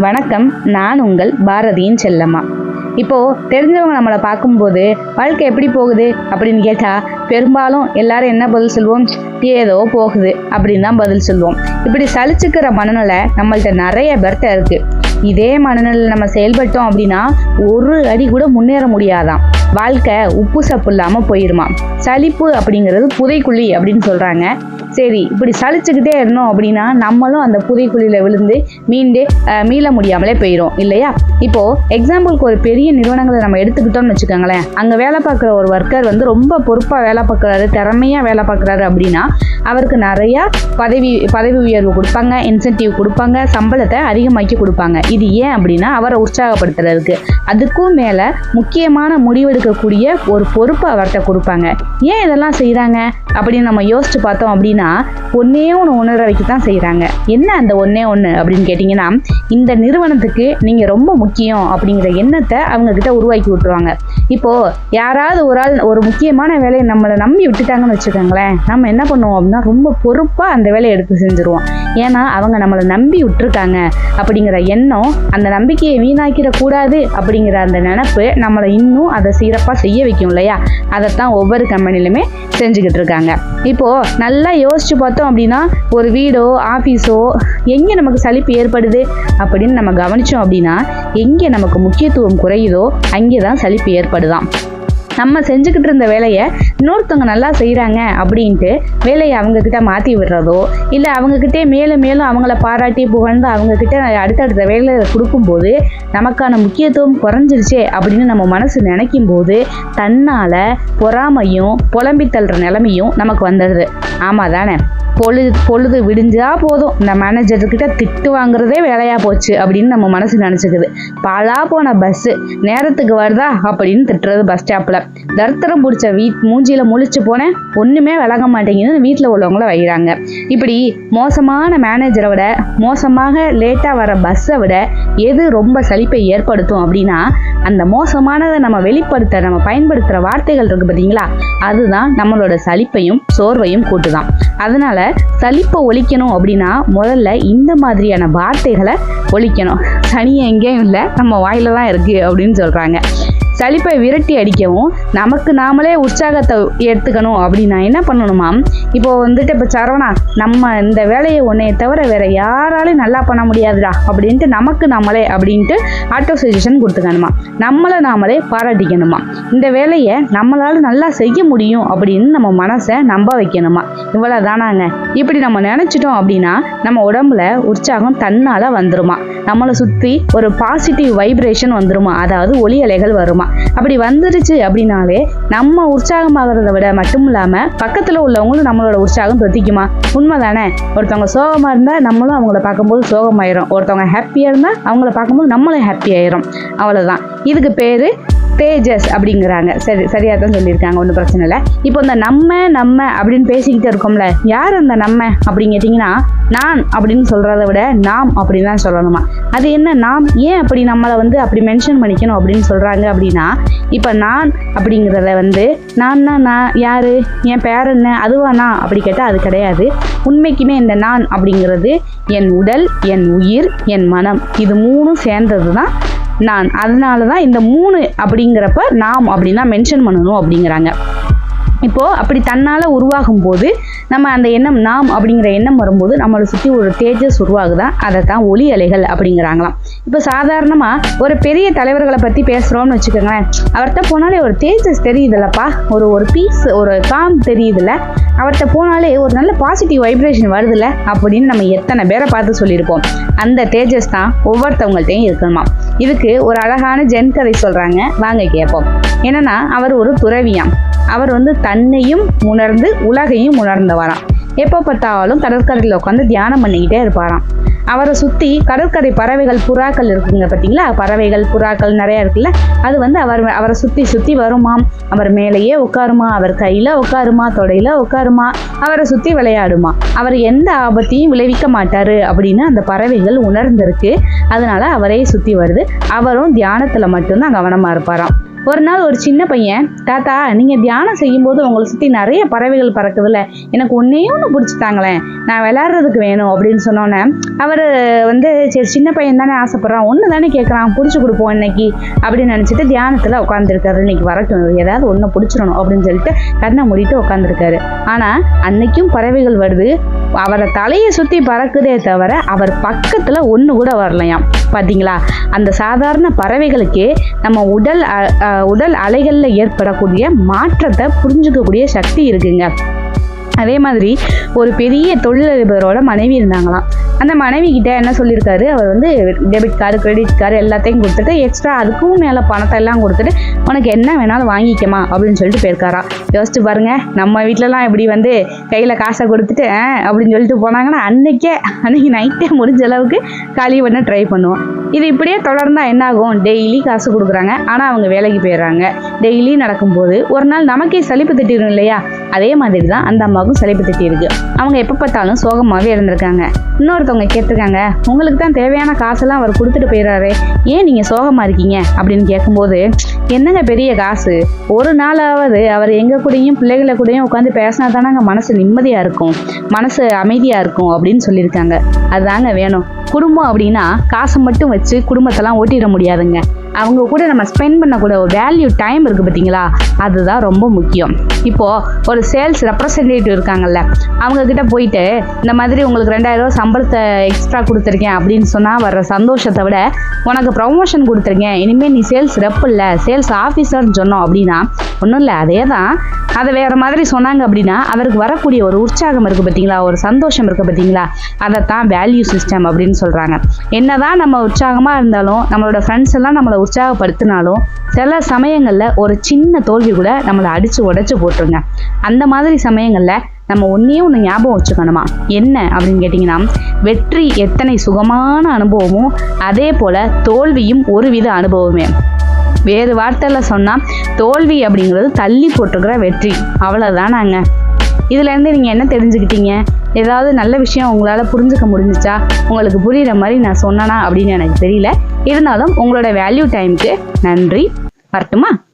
வணக்கம் நான் உங்கள் பாரதியின் செல்லம்மா. இப்போது தெரிஞ்சவங்க நம்மளை பார்க்கும்போது வாழ்க்கை எப்படி போகுது அப்படின்னு கேட்டால் பெரும்பாலும் எல்லாரும் என்ன பதில் சொல்லுவோம் ஏதோ போகுது அப்படின்னு தான் பதில் சொல்லுவோம் இப்படி சலிச்சுக்கிற மனநிலை நம்மள்ட்ட நிறைய பேர்ட்ட இருக்குது இதே மனநிலையில் நம்ம செயல்பட்டோம் அப்படின்னா ஒரு அடி கூட முன்னேற முடியாதாம். வாழ்க்கை உப்பு சப்பு இல்லாமல் போயிடுமா சலிப்பு அப்படிங்கிறது புதைக்குழி அப்படின்னு சொல்கிறாங்க சரி இப்படி சலிச்சுக்கிட்டே இருந்தோம் அப்படின்னா நம்மளும் அந்த புதைக்குழியில் விழுந்து மீண்டு மீள முடியாமலே போயிடும் இல்லையா? இப்போது எக்ஸாம்பிளுக்கு ஒரு பெரிய நிறுவனங்களை நம்ம எடுத்துக்கிட்டோம்னு வச்சுக்கோங்களேன். அங்கே வேலை பார்க்குற ஒரு ஒர்க்கர் வந்து ரொம்ப பொறுப்பாக வேலை பார்க்குறாரு திறமையாக வேலை பார்க்குறாரு அப்படின்னா அவருக்கு நிறையா பதவி பதவி உயர்வு கொடுப்பாங்க இன்சென்டிவ் கொடுப்பாங்க சம்பளத்தை அதிகமாக்கி கொடுப்பாங்க. இது ஏன் அப்படின்னா அவரை உற்சாகப்படுத்துறதுக்கு. அதுக்கும் மேலே முக்கியமான முடிவெடுக்கக்கூடிய ஒரு பொறுப்பு அவர்கிட்ட கொடுப்பாங்க. ஏன் இதெல்லாம் செய்கிறாங்க அப்படின்னு நம்ம யோசிச்சு பார்த்தோம் அப்படின்னா так. ஒன்றே ஒன்று உணர வைக்க தான் செய்கிறாங்க என்ன அந்த ஒன்றே ஒன்று அப்படின்னு கேட்டிங்கன்னா இந்த நிறுவனத்துக்கு நீங்கள் ரொம்ப முக்கியம் அப்படிங்கிற எண்ணத்தை அவங்க கிட்ட உருவாக்கி விட்டுருவாங்க. இப்போது யாராவது ஒரு ஆள் ஒரு முக்கியமான வேலையை நம்மளை நம்பி விட்டுட்டாங்கன்னு வச்சுக்கோங்களேன் நம்ம என்ன பண்ணுவோம் அப்படின்னா ரொம்ப பொறுப்பாக அந்த வேலையை எடுத்து செஞ்சுருவோம். ஏன்னா அவங்க நம்மளை நம்பி விட்டுருக்காங்க அப்படிங்கிற எண்ணம் அந்த நம்பிக்கையை வீணாக்கிடக்கூடாது அப்படிங்கிற அந்த நினப்பு நம்மளை இன்னும் அதை சிறப்பாக செய்ய வைக்கும் இல்லையா? அதைத்தான் ஒவ்வொரு கம்பெனிலுமே செஞ்சுக்கிட்டு இருக்காங்க. இப்போது நல்லா யோசிச்சு பார்த்தோம் அப்படின்னா ஒரு வீடோ ஆஃபீஸோ எங்கே நமக்கு சலிப்பு ஏற்படுது அப்படின்னு நம்ம கவனித்தோம் அப்படின்னா எங்கே நமக்கு முக்கியத்துவம் குறையுதோ அங்கே தான் சலிப்பு ஏற்படுதாம். நம்ம செஞ்சுக்கிட்டு இருந்த வேலையை இன்னொருத்தவங்க நல்லா செய்கிறாங்க அப்படின்ட்டு வேலையை அவங்கக்கிட்ட மாற்றி விடுறதோ இல்லை அவங்கக்கிட்டே மேலும் மேலும் அவங்கள பாராட்டி புகழ்ந்து அவங்கக்கிட்ட அடுத்தடுத்த வேலையை கொடுக்கும்போது நமக்கான முக்கியத்துவம் குறைஞ்சிருச்சே அப்படின்னு நம்ம மனசு நினைக்கும் போது தன்னால் பொறாமையும் புலம்பி தள்ளுற நிலைமையும் நமக்கு வந்துடுது. ஆமாம் தானே பொழுது பொழுது விடிஞ்சா போதும். இந்த மேனேஜர்கிட்ட திட்டு வாங்குறதே வேலையாக போச்சு அப்படின்னு நம்ம மனசு நினச்சிக்குது. பாலா போன பஸ்ஸு நேரத்துக்கு வருதா அப்படின்னு திட்டுறது பஸ் ஸ்டாப்பில் தர்த்தரம் பிடிச்ச வீட் மூஞ்சியில் முழிச்சு போனேன். ஒன்றுமே விளங்க மாட்டேங்குதுன்னு வீட்டில் உள்ளவங்கள வைகிறாங்க இப்படி மோசமான மேனேஜரை விட மோசமாக லேட்டாக வர பஸ்ஸை விட எது ரொம்ப சலிப்பை ஏற்படுத்தும் அப்படின்னா அந்த மோசமானதை நம்ம வெளிப்படுத்த நம்ம பயன்படுத்துகிற வார்த்தைகள் இருக்குது பார்த்தீங்களா அதுதான் நம்மளோட சலிப்பையும் சோர்வையும் கூட்டுதான். அதனால சலிப்பை ஒழிக்கணும் அப்படின்னா முதல்ல இந்த மாதிரியான வார்த்தைகளை ஒழிக்கணும். சனி எங்கேயும் இல்லை நம்ம வாயில தான் இருக்குது அப்படின்னு சொல்கிறாங்க சளிப்பை விரட்டி அடிக்கவும் நமக்கு நாமளே உற்சாகத்தை எடுத்துக்கணும். அப்படின்னா என்ன பண்ணணுமா? இப்போ வந்துட்டு இப்போ சரவணா நம்ம இந்த வேலையை உன்னைய தவிர வேற யாராலையும் நல்லா பண்ண முடியாதுடா அப்படின்ட்டு நமக்கு நம்மளே அப்படின்ட்டு ஆட்டோ சஜஷன் கொடுத்துக்கணுமா? நம்மளை நாமளே பாராட்டிக்கணுமா? இந்த வேலையை நம்மளால் நல்லா செய்ய முடியும் அப்படின்னு நம்ம மனசை நம்ப வைக்கணுமா? இவ்வளோ தானாங்க இப்படி நம்ம நினச்சிட்டோம் அப்படின்னா நம்ம உடம்புல உற்சாகம் தன்னால் வந்துருமா? நம்மளை சுற்றி ஒரு பாசிட்டிவ் வைப்ரேஷன் வந்துருமா? அதாவது ஒளி அலைகள் வருமா? அப்படி வந்துருச்சு அப்படின்னாலே நம்ம உற்சாகமாகறத விட மட்டும் இல்லாமல் பக்கத்தில் உள்ளவங்களும் நம்மளோட உற்சாகம் தொத்திக்குமா உண்மை தானே ஒருத்தவங்க சோகமாக இருந்தால் நம்மளும் அவங்கள பார்க்கும்போது சோகமாயிரும். ஒருத்தவங்க ஹாப்பியாக இருந்தால் அவங்கள பார்க்கும்போது நம்மளும் ஹாப்பி ஆயிரும். அவ்வளோதான் இதுக்கு பேர் தேஜஸ் அப்படிங்கிறாங்க. சரி சரியாக தான் சொல்லியிருக்காங்க ஒன்றும் பிரச்சனை இல்லை. இப்போ இந்த நம்ம நம்ம அப்படின்னு பேசிக்கிட்டு இருக்கோம்ல யார் அந்த நம்ம அப்படின்னு கேட்டிங்கன்னா நான் அப்படின்னு சொல்கிறத விட நாம் அப்படின்னு தான் சொல்லணுமா? அது என்ன நாம் ஏன் அப்படி நம்மளை வந்து அப்படி மென்ஷன் பண்ணிக்கணும் அப்படின்னு சொல்கிறாங்க அப்படின்னா இப்போ நான் அப்படிங்கிறத வந்து நான்னா நான் யார் என் பேர் என்ன அதுவா நான் அப்படி கேட்டால் அது கிடையாது. உண்மைக்குமே இந்த நான் அப்படிங்கிறது என் உடல் என் உயிர் என் மனம். இது மூணும் சேர்ந்தது தான் நான் அதனால தான் இந்த மூணு அப்படிங்கிறப்ப நாம் அப்படின்னா மென்ஷன் பண்ணணும் அப்படிங்கிறாங்க. இப்போது அப்படி தன்னால் உருவாகும் போது நம்ம அந்த எண்ணம் நாம் அப்படிங்கிற எண்ணம் வரும்போது நம்மளை சுற்றி ஒரு தேஜஸ் உருவாகுதான் அதை தான் ஒளி அலைகள் அப்படிங்கிறாங்களாம். இப்போ சாதாரணமாக ஒரு பெரிய தலைவர்களை பற்றி பேசுகிறோம்னு வச்சுக்கோங்களேன். அவர்கிட்ட போனாலே ஒரு தேஜஸ் தெரியுதுல்லப்பா. ஒரு ஒரு பீஸ் ஒரு காம் தெரியுதுல்ல. அவர்கிட்ட போனாலே ஒரு நல்ல பாசிட்டிவ் வைப்ரேஷன் வருதுல்ல அப்படின்னு நம்ம எத்தனை பேரை பார்த்து சொல்லியிருப்போம். அந்த தேஜஸ் தான் ஒவ்வொருத்தவங்கள்ட்டையும் இருக்கணுமா இதுக்கு ஒரு அழகான ஜென் கதை சொல்கிறாங்க வாங்க கேட்போம். என்னன்னா அவர் ஒரு துறவியாம். அவர் வந்து தன்னையும் உணர்ந்து உலகையும் உணர்ந்தவராம் எப்போ பார்த்தாலும் கடற்கரையில் உட்காந்து தியானம் பண்ணிக்கிட்டே இருப்பாராம். அவரை சுற்றி கடற்கரை பறவைகள் புறாக்கள் இருக்குங்க பார்த்தீங்களா? பறவைகள் புறாக்கள் நிறையா இருக்குல்ல? அது வந்து அவர் அவரை சுற்றி சுற்றி வருமாம். அவர் மேலேயே உட்காருமா? அவர் கையில் உட்காருமா? தொடையில் உட்காருமா? அவரை சுற்றி விளையாடுமா? அவர் எந்த ஆபத்தையும் விளைவிக்க மாட்டார் அப்படின்னு அந்த பறவைகள் உணர்ந்திருக்கு. அதனால் அவரே சுற்றி வருது. அவரும் தியானத்தில் மட்டும்தான் கவனமாக இருப்பாராம். ஒரு நாள் ஒரு சின்ன பையன் தாத்தா நீங்கள் தியானம் செய்யும்போது உங்களை சுற்றி நிறைய பறவைகள் பறக்குதுல்ல. எனக்கு ஒன்றையும் ஒன்று பிடிச்சிட்டாங்களேன் நான் விளையாடுறதுக்கு வேணும் அப்படின்னு சொன்னோன்னே அவர் வந்து சரி சின்ன பையன் தானே ஆசைப்பட்றான். ஒன்று தானே கேட்குறான் பிடிச்சி கொடுப்போம் இன்னைக்கு அப்படின்னு நினச்சிட்டு தியானத்தில் உட்காந்துருக்காரு இன்னைக்கு வரட்டும். ஏதாவது ஒன்று பிடிச்சிடணும் அப்படின்னு சொல்லிட்டு கண்ணை மூடிட்டு உட்காந்துருக்காரு ஆனால் அன்னைக்கும் பறவைகள் வருது. அவரை தலையை சுற்றி பறக்குதே தவிர அவர் பக்கத்தில் ஒன்று கூட வரலையாம். பார்த்தீங்களா அந்த சாதாரண பறவைகளுக்கே நம்ம உடல் உடல் அலைகளில் ஏற்படக்கூடிய மாற்றத்தை புரிஞ்சுக்கக்கூடிய சக்தி இருக்குங்க. அதே மாதிரி ஒரு பெரிய தொழிலதிபரோட மனைவி இருந்தாங்களாம். அந்த மனைவி கிட்ட என்ன சொல்லியிருக்காரு அவர் வந்து டெபிட் கார்டு கிரெடிட் கார்டு எல்லாத்தையும் கொடுத்துட்டு எக்ஸ்ட்ரா அதுக்கும் மேலே பணத்தை எல்லாம் கொடுத்துட்டு உனக்கு என்ன வேணாலும் வாங்கிக்கமா அப்படின்னு சொல்லிட்டு போயிருக்காரா. யோசிச்சு பாருங்க நம்ம வீட்டிலலாம் இப்படி வந்து கையில் காசை கொடுத்துட்டு அப்படின்னு சொல்லிட்டு போனாங்கன்னா அன்னைக்கே அன்னைக்கு நைட்டே முடிஞ்ச அளவுக்கு காலி பண்ண ட்ரை பண்ணுவோம். இது இப்படியே தொடர்ந்தா என்ன ஆகும் டெய்லி காசு கொடுக்குறாங்க. ஆனால் அவங்க வேலைக்கு போயிடுறாங்க. டெய்லி நடக்கும்போது ஒரு நாள் நமக்கே சலிப்பு தட்டிடும் இல்லையா? அதே மாதிரி தான் அந்த அம்மாவுக்கும் சலிப்பு தட்டியிருக்கு. அவங்க எப்போ பார்த்தாலும் சோகமாகவே இருந்திருக்காங்க. இன்னொருத்தவங்க கேட்டிருக்காங்க உங்களுக்கு தான் தேவையான காசெல்லாம் அவர் கொடுத்துட்டு போயிடுறாரு. ஏன் நீங்கள் சோகமாக இருக்கீங்க? அப்படின்னு கேட்கும்போது என்னங்க பெரிய காசு? ஒரு நாளாவது அவர் எங்கள் கூடயும் பிள்ளைகளை கூடயும் உட்காந்து பேசினா தானங்க மனசு நிம்மதியாக இருக்கும். மனசு அமைதியாக இருக்கும். அப்படின்னு சொல்லியிருக்காங்க. அதுதாங்க வேணும். குடும்பம் அப்படின்னா காசை மட்டும் வச்சு குடும்பத்தெல்லாம் ஓட்டிட முடியாதுங்க. அவங்க கூட நம்ம ஸ்பெண்ட் பண்ணக்கூட ஒரு வேல்யூ டைம் இருக்குது பார்த்தீங்களா? அதுதான் ரொம்ப முக்கியம். இப்போது ஒரு சேல்ஸ் ரெப்ரசன்டேட்டிவ் இருக்காங்கல்ல அவங்கக்கிட்ட போயிட்டு இந்த மாதிரி உங்களுக்கு ரெண்டாயிரம் ரூபா சம்பளத்தை எக்ஸ்ட்ரா கொடுத்துருக்கேன் அப்படின்னு சொன்னால் வர்ற சந்தோஷத்தை விட உனக்கு ப்ரொமோஷன் கொடுத்துருக்கேன் இனிமேல் நீ சேல்ஸ் ரெப் இல்லை சேல்ஸ் ஆஃபீஸர்னு சொன்னோம் அப்படின்னா ஒன்றும் இல்லை அதே தான் அதை வேறு மாதிரி சொன்னாங்க அப்படின்னா அவருக்கு வரக்கூடிய ஒரு உற்சாகம் இருக்குது பார்த்தீங்களா? ஒரு சந்தோஷம் இருக்குது பார்த்தீங்களா? அதைத்தான் வேல்யூ சிஸ்டம் அப்படின்னு சொல்கிறாங்க என்னதான் நம்ம உற்சாகமாக இருந்தாலும் நம்மளோட ஃப்ரெண்ட்ஸ் எல்லாம் நம்மளை உற்சாகப்படுத்தினாலும் சில சமயங்களில் ஒரு சின்ன தோல்வி கூட நம்மளை அடித்து உடச்சி போட்டுருங்க. அந்த மாதிரி சமயங்களில் நம்ம ஒன்றே ஒன்று ஞாபகம் வச்சுக்கணுமா? என்ன அப்படின்னு கேட்டிங்கன்னா வெற்றி எத்தனை சுகமான அனுபவமோ அதே போல் தோல்வியும் ஒரு வித அனுபவமே. வேறு வார்த்தையில் சொன்னால் தோல்வி அப்படிங்கிறது தள்ளி போட்டிருக்கிற வெற்றி. அவ்வளோதானாங்க இதுலேருந்து நீங்கள் என்ன தெரிஞ்சுக்கிட்டீங்க? ஏதாவது நல்ல விஷயம் உங்களால் புரிஞ்சுக்க முடிஞ்சுச்சா? உங்களுக்கு புரியுற மாதிரி நான் சொன்னனா அப்படின்னு எனக்கு தெரியல. இருந்தாலும் உங்களோட வேல்யூ டைமுக்கு நன்றி. வரட்டுமா?